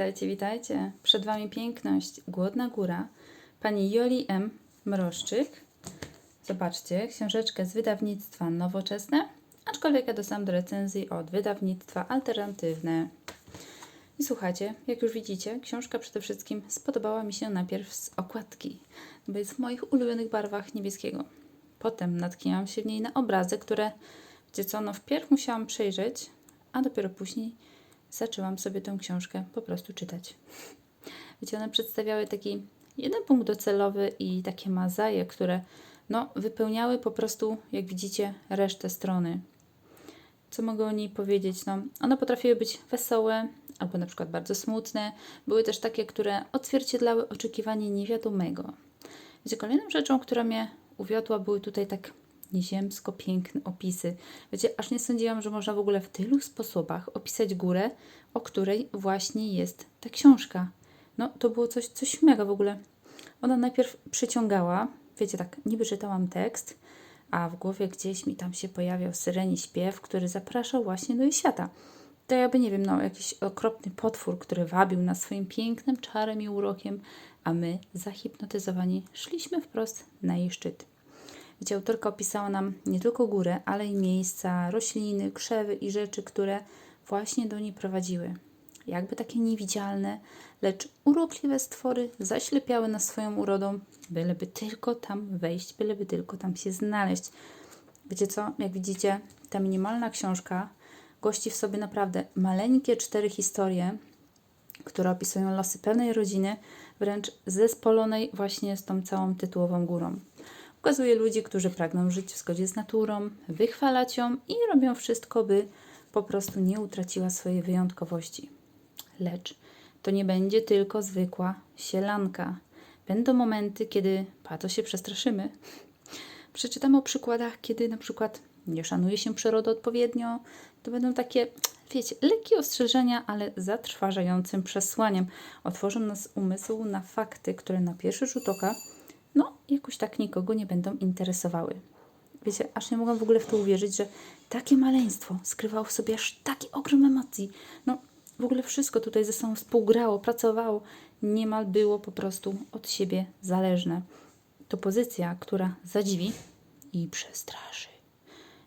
Witajcie, witajcie. Przed Wami piękność, głodna góra, pani Joli M. Mroszczyk. Zobaczcie, książeczkę z wydawnictwa nowoczesne, aczkolwiek ja dostałam do recenzji od wydawnictwa alternatywne. I słuchajcie, jak już widzicie, książka przede wszystkim spodobała mi się najpierw z okładki, bo jest w moich ulubionych barwach niebieskiego. Potem natknęłam się w niej na obrazy, które, wiecie co, no wpierw musiałam przejrzeć, a dopiero później zaczęłam sobie tę książkę po prostu czytać. Wiecie, one przedstawiały taki jeden punkt docelowy i takie mazaje, które no, wypełniały po prostu, jak widzicie, resztę strony. Co mogę o niej powiedzieć? No, one potrafiły być wesołe albo na przykład bardzo smutne. Były też takie, które odzwierciedlały oczekiwanie niewiadomego. Wiecie, kolejną rzeczą, która mnie uwiodła, były tutaj tak nieziemsko piękne opisy. Wiecie, aż nie sądziłam, że można w ogóle w tylu sposobach opisać górę, o której właśnie jest ta książka. No, to było coś, coś mega w ogóle. Ona najpierw przyciągała, wiecie, tak, niby czytałam tekst, a w głowie gdzieś mi tam się pojawiał syreni śpiew, który zapraszał właśnie do jej świata. To jakby, nie wiem, no, jakiś okropny potwór, który wabił nas swoim pięknym czarem i urokiem, a my, zahipnotyzowani, szliśmy wprost na jej szczyt. Wiecie, autorka opisała nam nie tylko górę, ale i miejsca, rośliny, krzewy i rzeczy, które właśnie do niej prowadziły. Jakby takie niewidzialne, lecz urokliwe stwory zaślepiały nas swoją urodą, byleby tylko tam wejść, byleby tylko tam się znaleźć. Wiecie co? Jak widzicie, ta minimalna książka gości w sobie naprawdę maleńkie cztery historie, które opisują losy pewnej rodziny, wręcz zespolonej właśnie z tą całą tytułową górą. Ukazuje ludzi, którzy pragną żyć w zgodzie z naturą, wychwalać ją i robią wszystko, by po prostu nie utraciła swojej wyjątkowości. Lecz to nie będzie tylko zwykła sielanka. Będą momenty, kiedy pato się przestraszymy. Przeczytam o przykładach, kiedy na przykład nie szanuje się przyrody odpowiednio. To będą takie, wiecie, lekkie ostrzeżenia, ale zatrważającym przesłaniem. Otworzą nas umysł na fakty, które na pierwszy rzut oka no, jakoś tak nikogo nie będą interesowały. Wiecie, aż nie mogłam w ogóle w to uwierzyć, że takie maleństwo skrywało w sobie aż taki ogrom emocji. No, w ogóle wszystko tutaj ze sobą współgrało, pracowało, niemal było po prostu od siebie zależne. To pozycja, która zadziwi i przestraszy.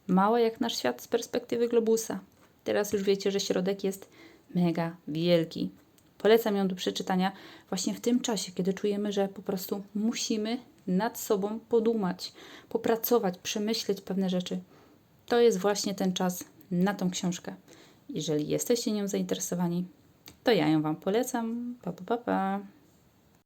Mała jak nasz świat z perspektywy globusa. Teraz już wiecie, że środek jest mega wielki. Polecam ją do przeczytania właśnie w tym czasie, kiedy czujemy, że po prostu musimy nad sobą podumać, popracować, przemyśleć pewne rzeczy. To jest właśnie ten czas na tą książkę. Jeżeli jesteście nią zainteresowani, to ja ją Wam polecam. Pa, pa, pa, pa.